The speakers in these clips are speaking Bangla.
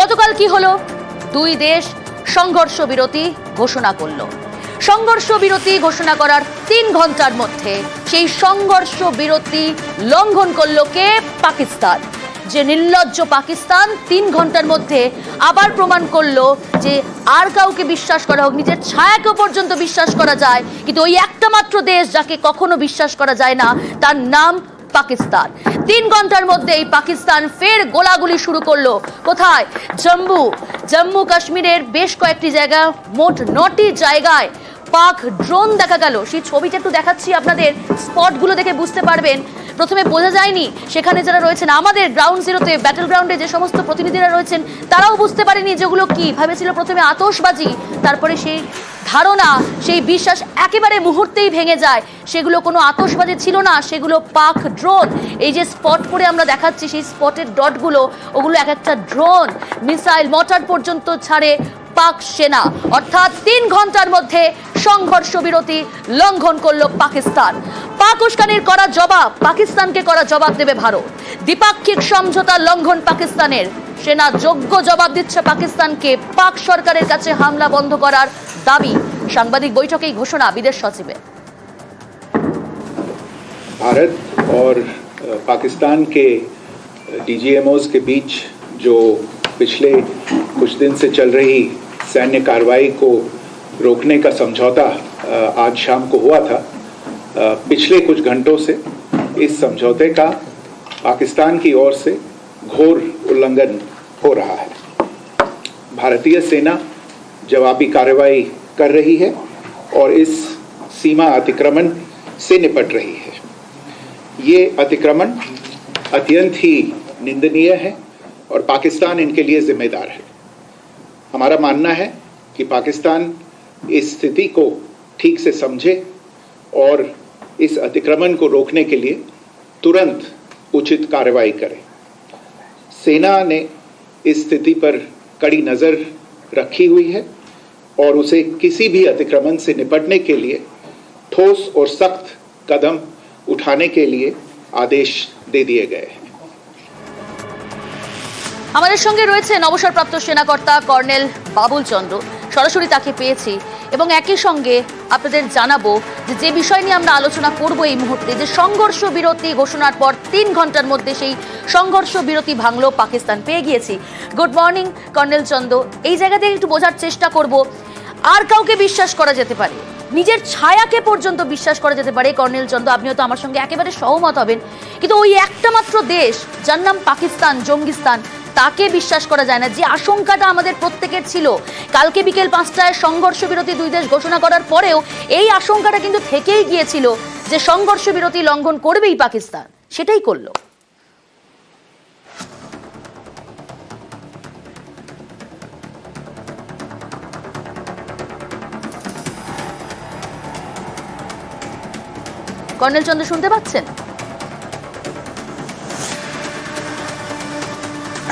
গতকাল কি হলো? দুই দেশ সংঘর্ষ বিরতি ঘোষণা করল। সংঘর্ষ বিরতি ঘোষণা করার তিন ঘণ্টার মধ্যে সেই সংঘর্ষ বিরতি লঙ্ঘন করল কে? পাকিস্তান। যে নির্লজ্জ পাকিস্তান তিন ঘণ্টার মধ্যে আবার প্রমাণ করল যে আর কাউকে বিশ্বাস করা হোক, নিজের ছায়াকেও পর্যন্ত বিশ্বাস করা যায়। কিন্তু ওই একটা মাত্র দেশ যাকে কখনো বিশ্বাস করা যায় না, তার নাম পাকিস্তান। তিন ঘণ্টার মধ্যে এই পাকিস্তান ফের গোলাগুলি শুরু করল। কোথায়? জম্মু। জম্মু কাশ্মীরের বেশ কয়েকটি জায়গা, মোট নটি জায়গায় পাক ড্রোন দেখা গেল। সেই ছবিটা একটু দেখাচ্ছি আপনাদের। স্পটগুলো দেখে বুঝতে পারবেন। প্রথমে বোঝা যায়নি, সেখানে যারা রয়েছেন, আমাদের গ্রাউন্ড জিরোতে ব্যাটেল গ্রাউন্ডে যে সমস্ত প্রতিনিধিরা রয়েছেন, তারাও বুঝতে পারেনি যেগুলো কি। ভেবেছিল প্রথমে আতশবাজি, তারপরে সেই ধারণা, সেই বিশ্বাস একেবারে মুহূর্তেই ভেঙে যায়। সেগুলো কোনো আতশবাজি ছিল না, সেগুলো পাক ড্রোন। এই যে স্পট করে আমরা দেখাচ্ছি, সেই স্পটের ডটগুলো, ওগুলো এক একটা ড্রোন। মিসাইল মটার পর্যন্ত ছাড়ে পাক সেনা। অর্থাৎ তিন ঘণ্টার মধ্যে সংঘর্ষ বিরতি লঙ্ঘন করল পাকিস্তান। পাক উস্কানির করা জবাব, পাকিস্তানকে করা জবাব দেবে ভারত। দ্বিপাক্ষিক সমঝোতা লঙ্ঘন পাকিস্তানের। সেনা যোগ্য জবাব দিচ্ছে পাকিস্তানকে পাক সরকারের কাছে হামলা বন্ধ করার দাবি সাংবাদিক বৈঠকেই ঘোষণা বিদেশ সচিবের भारत और अ, पाकिस्तान के डीजीएमओज के बीच जो पिछले कुछ दिन से चल रही सैन्य कार्रवाई को रोकने का समझौता अ, आज शाम को हुआ था अ, पिछले कुछ घंटों से इस समझौते का पाकिस्तान की ओर से घोर उल्लंघन हो रहा है। भारतीय सेना जवाबी कार्रवाई कर रही है और इस सीमा अतिक्रमण से निपट रही है। ये अतिक्रमण अत्यंत ही निंदनीय है और पाकिस्तान इनके लिए जिम्मेदार है। हमारा मानना है कि पाकिस्तान इस स्थिति को ठीक से समझे और इस अतिक्रमण को रोकने के लिए तुरंत उचित कार्रवाई करे। सेना ने इस स्थिति पर कड़ी नज़र रखी हुई है और उसे किसी भी अतिक्रमण से निपटने के लिए ठोस और सख्त कदम उठाने के लिए आदेश दे दिए गए हैं আমাদের সঙ্গে রয়েছেন অবসরপ্রাপ্ত সেনাকর্তা কর্নেল বাবুল চন্দ্র সরাসরি তাকে পেয়েছি এবং একই সঙ্গে আপনাদের জানাব যে যে বিষয় নিয়ে আমরা আলোচনা করব এই মুহূর্তে, যে সংঘর্ষ বিরতি ঘোষণার পর তিন ঘণ্টার মধ্যে সেই সংঘর্ষ বিরতি ভাঙলো পাকিস্তান পেয়ে গিয়েছি। গুড মর্নিং কর্নেল চন্দ্র এই জায়গা থেকে একটু বোঝার চেষ্টা করব, আর কাউকে বিশ্বাস করা যেতে পারে? নিজের ছায়াকে পর্যন্ত বিশ্বাস করা যেতে পারে কর্নেল চন্দ্র আপনি হয়তো আমার সঙ্গে একেবারে সহমত হবেন। কিন্তু ওই একটা মাত্র দেশ, যার নাম পাকিস্তান, জঙ্গিস্তান তাকে বিশ্বাস করা যায় না। যে আশঙ্কাটা আমাদের প্রত্যেকের ছিল। কালকে বিকেল পাঁচটায় সংঘর্ষ বিরতি দুই দেশ ঘোষণা করার পরেও এই আশঙ্কাটা কিন্তু থেকেই গিয়েছিল যে সংঘর্ষ বিরতি লঙ্ঘন করবেই পাকিস্তান। সেটাই করল। কর্নেল চন্দ্র শুনতে পাচ্ছেন?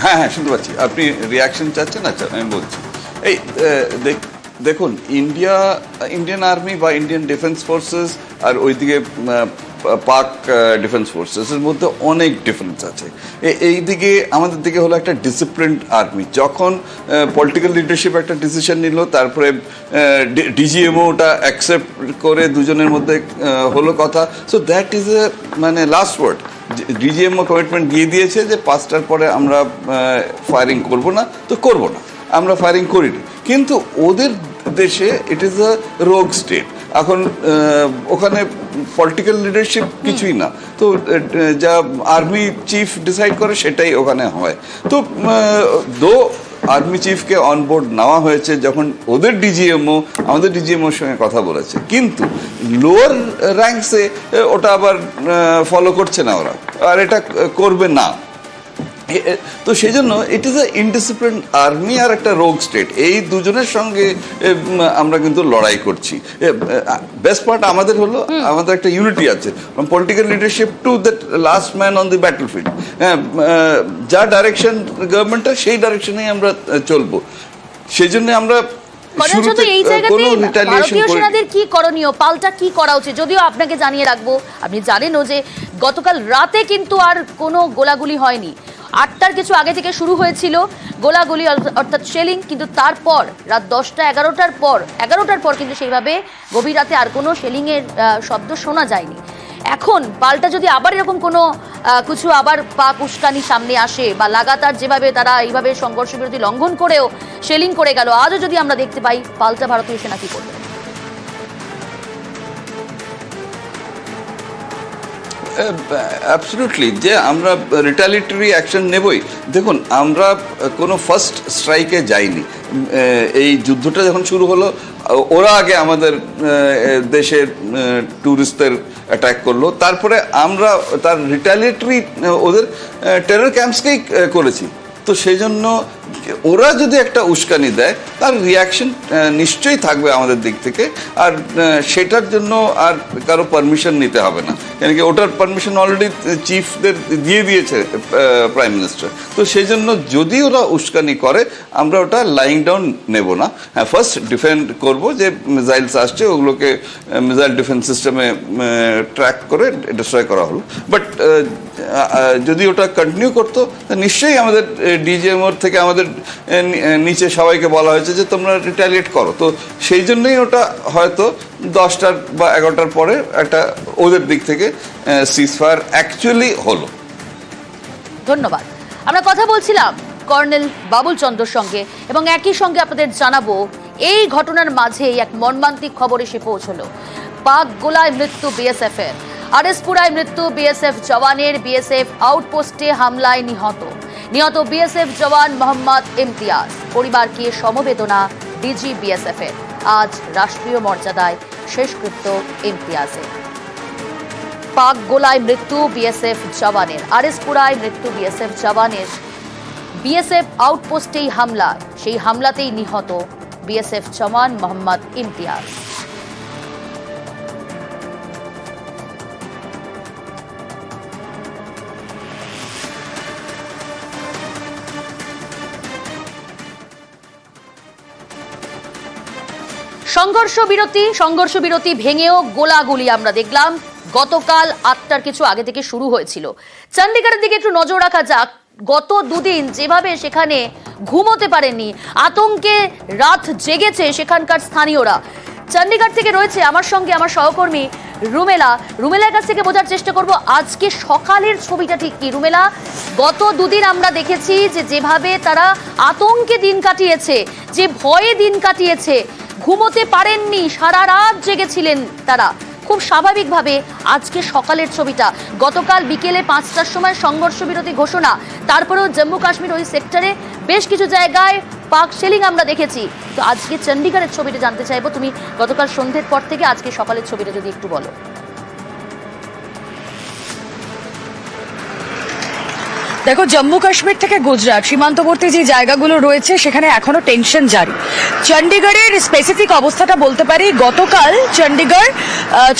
হ্যাঁ হ্যাঁ শুনতে পাচ্ছি। আপনি রিয়াকশন চাচ্ছেন? আচ্ছা আমি বলছি। এই দেখ- দেখুন ইন্ডিয়া ইন্ডিয়ান আর্মি বা ইন্ডিয়ান ডিফেন্স ফোর্সেস আর ওইদিকে পাক ডিফেন্স ফোর্সেসের মধ্যে অনেক ডিফারেন্স আছে। এই দিকে, আমাদের দিকে হলো একটা ডিসিপ্লিনড আর্মি যখন পলিটিক্যাল লিডারশিপ একটা ডিসিশন নিল, তারপরে ডিজিএমওটা অ্যাকসেপ্ট করে দুজনের মধ্যে হলো কথা। সো দ্যাট ইজ এ মানে লাস্ট ওয়ার্ড ডিজিএমও কমিটমেন্ট দিয়ে দিয়েছে যে, পাঁচটার পরে আমরা ফায়ারিং করব না, তো করব না। আমরা ফায়ারিং করিনি। কিন্তু ওদের দেশে ইট ইজ আ রোগ স্টেট এখন ওখানে পলিটিক্যাল লিডারশিপ কিছুই না। তো যা আর্মি চিফ ডিসাইড করে সেটাই ওখানে হয়। তো দো আর্মি চিফকে অনবোর্ড নেওয়া হয়েছে, যখন ওদের ডিজিএমও আমাদের ডিজিএমওর সঙ্গে কথা বলেছে। কিন্তু লোয়ার র্যাঙ্কসে ওটা আবার ফলো করছে না ওরা। আর এটা করবে না। তো সেই জন্য it is a indiscipline army আর একটা রোগ স্টেট এই দুজনের সঙ্গে আমরা কিন্তু লড়াই করছি। বেস্ট পার্ট আমাদের হলো আমাদের একটা ইউনিটি আছে। Political leadership to that last man on the battle field যা ডাইরেকশন গভর্নমেন্টের সেই ডাইরেকশনেই আমরা চলবো। সেই জন্য আমরা এই ভারতীয় সেনাদের কি করণীয় পাল্টা কি করা উচিত যদিও আপনাকে জানিয়ে রাখব আপনি জানেনও যে গতকাল রাতে কিন্তু আর কোনো গোলাগুলি হয়নি। আটটার কিছু আগে থেকে শুরু হয়েছিল গোলাগুলি অর্থাৎ শেলিং, কিন্তু তারপর, রাত দশটা এগারোটার পর এগারোটার পর কিন্তু সেইভাবে গভীর রাতে আর কোনো শেলিংয়ের শব্দ শোনা যায়নি। এখন পাল্টা যদি আবার এরকম কোনো কিছু আবার পাক উস্কানি সামনে আসে বা লাগাতার যেভাবে তারা এইভাবে সংঘর্ষ বিরতি লঙ্ঘন করেও শেলিং করে গেল, আজও যদি আমরা দেখতে পাই পাল্টা ভারতীয় সেনা কি করবে? অ্যাবসলুটলি যে আমরা রিটালিটরি অ্যাকশন নেবই। দেখুন, আমরা কোনো ফার্স্ট স্ট্রাইকে যাইনি। এই যুদ্ধটা যখন শুরু হলো, ওরা আগে আমাদের দেশের ট্যুরিস্টদের অ্যাটাক করল। তারপরে আমরা তার রিটালিটরি ওদের টেরর ক্যাম্পসকেই করেছি। তো সেই জন্য ওরা যদি একটা উস্কানি দেয়, তার রিয়াকশন নিশ্চয়ই থাকবে আমাদের দিক থেকে। আর সেটার জন্য আর কারও পারমিশন নিতে হবে না। কেন কি ওটার পারমিশন অলরেডি চিফদের দিয়ে দিয়েছে প্রাইম মিনিস্টার তো সেই জন্য যদি ওরা উস্কানি করে, আমরা ওটা লাইং ডাউন নেব না। হ্যাঁ ফার্স্ট ডিফেন্ড করব যে মিসাইলস আসছে, ওগুলোকে মিসাইল ডিফেন্স সিস্টেমে ট্র্যাক করে ডিস্ট্রয় করা হলো। বাট যদি ওটা কন্টিনিউ করতো নিশ্চয়ই আমাদের ডিজিএমওর থেকে আমাদের আহ, নিচে সবাইকে বলা হয়েছে যে তোমরা রিটালিয়েট করো। তো সেই জন্যই ওটা হয়তো দশটার বা এগারোটার পরে একটা ওদের দিক থেকে সিজফায়ার অ্যাকচুয়ালি হলো। ধন্যবাদ। আমরা কথা বলছিলাম কর্নেল বাবুল চন্দ্রর সঙ্গে এবং একই সঙ্গে আপনাদের জানাব এই ঘটনার মাঝেই এক মর্মান্তিক খবর এসে পৌঁছলো। পাক গোলায় মৃত্যু বিএসএফ এর আরএসপুরায় মৃত্যু বিএসএফ জওয়ানের বিএসএফ আউটপোস্টে হামলায় নিহত। নিহত বিএসএফ জওয়ান মোহাম্মদ ইমতিয়াজ। পরিবারকে সমবেদনা ডিজি বিএসএফ এর? আজ রাষ্ট্রীয় মর্যাদায় শেষকৃত্য ইমতিয়াজের। পাক গোলায় মৃত্যু বিএসএফ জওয়ানের। আরএসপুরায় মৃত্যু বিএসএফ জওয়ানের। বিএসএফ আউটপোস্টেই হামলা। সেই হামলাতেই নিহত বিএসএফ জওয়ান মোহাম্মদ ইমতিয়াজ। সংঘর্ষ বিরতি সংঘর্ষ বিরতি ভেঙেও গোলাগুলি আমরা দেখলাম। গতকাল আটটার কিছু আগে থেকে শুরু হয়েছিল। চণ্ডীগড়ের দিকে একটু নজর রাখা যাক। গত দুদিন যেভাবে সেখানে ঘুমোতে পারেননি, আতঙ্কে রাত জেগেছে সেখানকার স্থানীয়রা। চণ্ডীগড় থেকে রয়েছে আমার সঙ্গে আমার সহকর্মী রুমেলা। রুমেলার কাছ থেকে বোঝার চেষ্টা করব, আজকে সকালের ছবিটা ঠিক কি? রুমেলা, গত দুদিন আমরা দেখেছি যে যেভাবে তারা আতঙ্কে দিন কাটিয়েছে, যে ভয়ে দিন কাটিয়েছে ঘুমোতে পারেননি, সারা রাত জেগেছিলেন তারা। খুব স্বাভাবিকভাবে আজকে সকালের ছবিটা। গতকাল বিকেলে পাঁচটার সময় সংঘর্ষ বিরতি ঘোষণা, তারপরেও জম্মু কাশ্মীর ওই সেক্টরে বেশ কিছু জায়গায় পাক সেলিং আমরা দেখেছি। তো আজকে চণ্ডীগড়ের ছবিটা জানতে চাইব, তুমি গতকাল সন্ধ্যের পর থেকে আজকে সকালের ছবিটা যদি একটু বলো। দেখো, জম্মু কাশ্মীর থেকে গুজরাট, সীমান্তবর্তী যে জায়গাগুলো রয়েছে, সেখানে এখনও টেনশন জারি। চণ্ডীগড়ের স্পেসিফিক অবস্থাটা বলতে পারি, গতকাল চণ্ডীগড়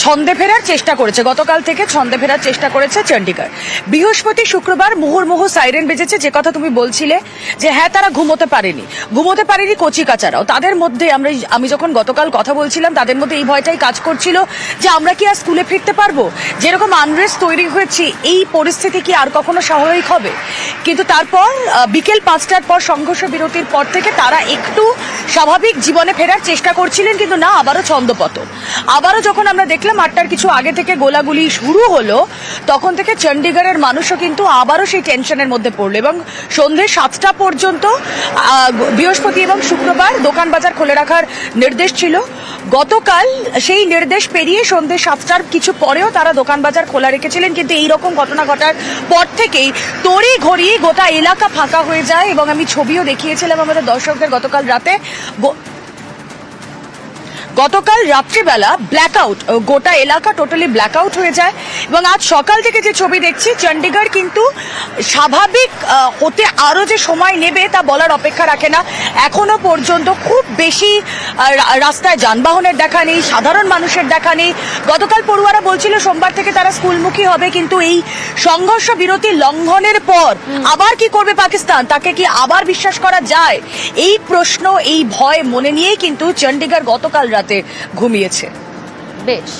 ছন্দে ফেরার চেষ্টা করেছে। গতকাল থেকে ছন্দে ফেরার চেষ্টা করেছে চণ্ডীগড় বৃহস্পতি শুক্রবার মুহুর্মুহু সাইরেন বেজেছে, যে কথা তুমি বলছিলে, যে হ্যাঁ তারা ঘুমোতে পারেনি। ঘুমোতে পারেনি কচি কাচারাও তাদের মধ্যে আমরা আমি যখন গতকাল কথা বলছিলাম, তাদের মধ্যে এই ভয়টাই কাজ করছিল, যে আমরা কি আর স্কুলে ফিরতে পারব? যেরকম আনরেস্ট তৈরি হয়েছে, এই পরিস্থিতি কি আর কখনো স্বাভাবিক হবে? কিন্তু তারপর বিকেল পাঁচটার পর সংঘর্ষ বিরতির পর থেকে তারা একটু স্বাভাবিক জীবনে ফেরার চেষ্টা করছিলেন, কিন্তু না, আবারও ছন্দপতন। আবারও যখন আমরা দেখলাম আটটার কিছু আগে থেকে গোলাগুলি শুরু হলো, তখন থেকে চণ্ডীগড়ের মানুষও কিন্তু আবারও সেই টেনশনের মধ্যে পড়ল এবং সন্ধে সাতটা পর্যন্ত বৃহস্পতি এবং শুক্রবার দোকান বাজার খুলে রাখার নির্দেশ ছিল। গতকাল সেই নির্দেশ পেরিয়ে সন্ধে সাতটার কিছু পরেও তারা দোকান বাজার খোলা রেখেছিলেন, কিন্তু এই রকম ঘটনা ঘটার পর থেকেই তড়ি ঘড়ি ঘড়ি গোটা এলাকা ফাঁকা হয়ে যায় এবং আমি ছবিও দেখিয়েছিলাম আমাদের দর্শকদের গতকাল রাতে। গতকাল রাত্রিবেলা ব্ল্যাকআউট গোটা এলাকা টোটালি ব্ল্যাকআউট হয়ে যায় এবং আজ সকাল থেকে যে ছবি দেখছি চণ্ডীগড় কিন্তু স্বাভাবিক হতে আরও যে সময় নেবে তা বলার অপেক্ষা রাখে না। এখনও পর্যন্ত খুব বেশি রাস্তায় যানবাহনের দেখা নেই সাধারণ মানুষের দেখা নেই। গতকাল পড়ুয়ারা বলছিল সোমবার থেকে তারা স্কুলমুখী হবে কিন্তু এই সংঘর্ষ বিরতি লঙ্ঘনের পর আবার কি করবে পাকিস্তান? তাকে কি আবার বিশ্বাস করা যায়? এই প্রশ্ন এই ভয় মনে নিয়েই কিন্তু চণ্ডীগড় গতকাল রাতে ঘুমিয়েছে। বেশ।